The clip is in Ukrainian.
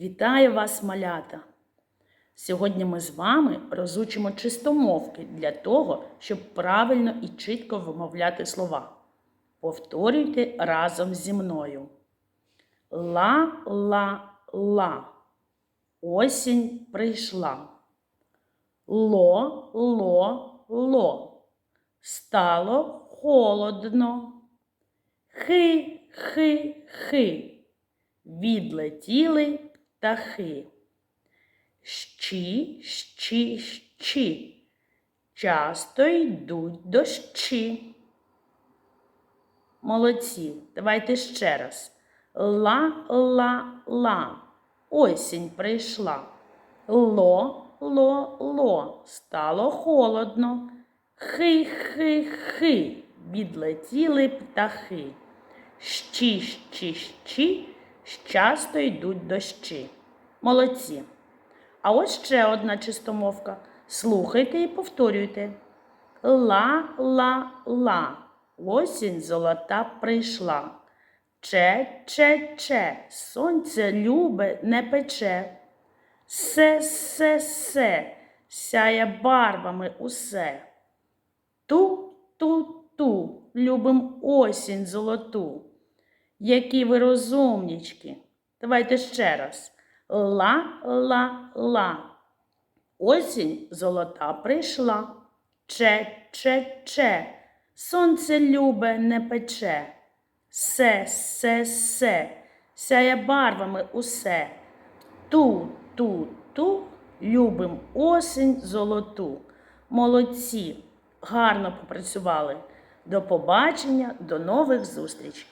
Вітаю вас, малята! Сьогодні ми з вами розучимо чистомовки для того, щоб правильно і чітко вимовляти слова. Повторюйте разом зі мною. Ла-ла-ла. Осінь прийшла. Ло-ло-ло. Стало холодно. Хи-хи-хи. Відлетіли птахи. Щі, щі, щі. Часто йдуть дощі. Молодці. Давайте ще раз. Ла-ла-ла. Осінь прийшла. Ло-ло-ло. Стало холодно. Хи-хи-хи. Відлетіли птахи. Щі, щі, щі. Часто йдуть дощі. Молодці. А ось ще одна чистомовка. Слухайте і повторюйте. Ла-ла-ла. Осінь золота прийшла. Че-че-че, сонце любе не пече. Се-се-се, сяє барвами усе. Ту-ту-ту, любим осінь золоту. Які ви розумнічки. Давайте ще раз. Ла-ла-ла. Осінь золота прийшла. Че-че-че. Сонце любе не пече. Се-се-се. Сяє барвами усе. Ту-ту-ту. Любим осінь золоту. Молодці. Гарно попрацювали. До побачення, до нових зустрічей.